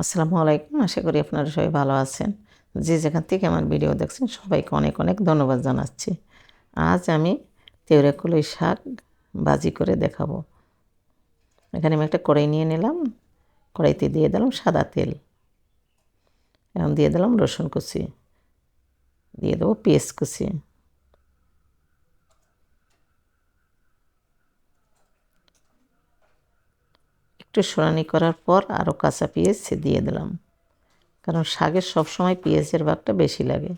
আসসালামু আলাইকুম। আশা করি আপনারা সবাই ভালো আছেন। যে যেখান থেকে আমার ভিডিও দেখছেন, সবাইকে অনেক অনেক ধন্যবাদ জানাচ্ছি। আজ আমি তেওড়া শাক ভাজি করে দেখাবো। এখানে আমি একটা কড়াই নিয়ে নিলাম। কড়াইতে দিয়ে দিলাম সাদা তেল। এখন দিয়ে দিলাম রসুন কুচি। দিয়ে দেবো পেঁয়াজ কুচি। একটু সোনানি করার পর আরও কাঁচা পেঁয়াজ দিয়ে দিলাম। কারণ শাকের সবসময় পেঁয়াজের ভাগটা বেশি লাগে।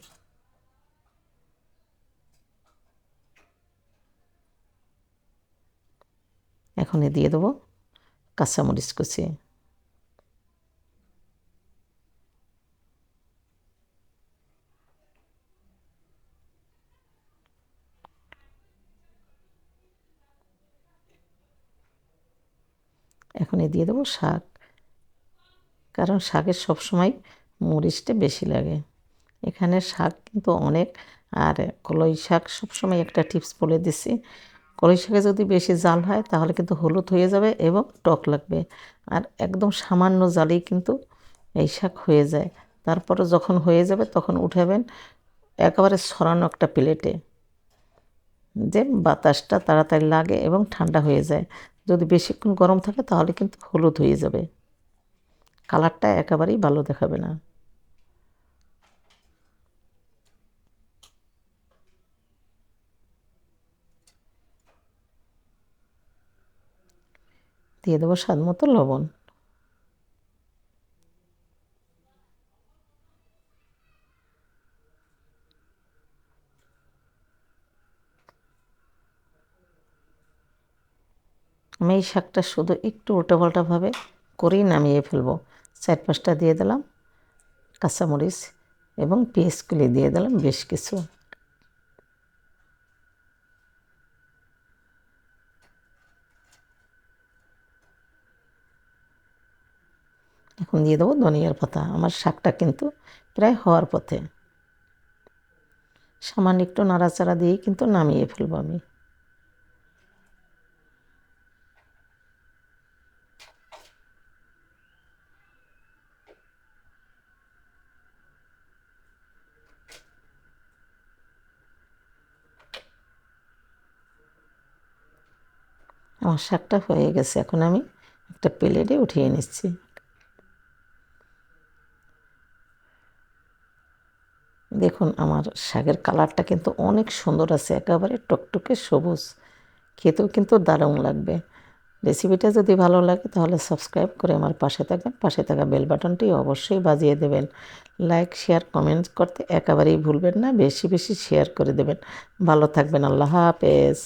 এখন দিয়ে দেবো কাঁচামরিচ কুচি। এখন দিয়ে দেবো শাক। কারণ শাকের সবসময় মরিচটা বেশি লাগে। এখানে শাক কিন্তু অনেক, আর কলই শাক সবসময় একটা টিপস বলে দিছি। কলই শাকে যদি বেশি জাল হয়, তাহলে কিন্তু হলুদ হয়ে যাবে এবং টক লাগবে। আর একদম সামান্য জালেই কিন্তু এই শাক হয়ে যায়। তারপরে যখন হয়ে যাবে, তখন উঠাবেন একেবারে সরানো একটা প্লেটে। যে বাতাসটা তাড়াতাড়ি লাগে এবং ঠান্ডা হয়ে যায়। যদি বেশিক্ষণ গরম থাকে তাহলে কিন্তু হলুদ হয়ে যাবে। কালারটা একেবারেই ভালো দেখাবে না। দিয়ে দেবো স্বাদ মতো লবণ। আমি এই শাকটা শুধু একটু উল্টোপাল্টাভাবে করেই নামিয়ে ফেলব। চার পাঁচটা দিয়ে দিলাম কাঁচামরিচ এবং পেঁয়াজগুলি দিয়ে দিলাম বেশ কিছু। এখন দিয়ে দেবো ধনিয়ার পাতা। আমার শাকটা কিন্তু প্রায় হওয়ার পথে। সামান্য একটু নাড়াচাড়া দিয়েই কিন্তু নামিয়ে ফেলব আমি। আমার শাকটা হয়ে গেছে, এখন আমি একটা প্লেটে উঠিয়ে নিচ্ছি। দেখুন, আমার শাকের কালারটা কিন্তু অনেক সুন্দর আছে, একেবারে টকটকে সবুজ। খেতেও কিন্তু দারুণ লাগবে। রেসিপিটা যদি ভালো লাগে, তাহলে সাবস্ক্রাইব করে আমার পাশে থাকবেন। পাশে থাকা বেল বাটনটি অবশ্যই বাজিয়ে দেবেন। লাইক শেয়ার কমেন্ট করতে একেবারেই ভুলবেন না, বেশি বেশি শেয়ার করে দেবেন। ভালো থাকবেন, আল্লাহ হাফেজ।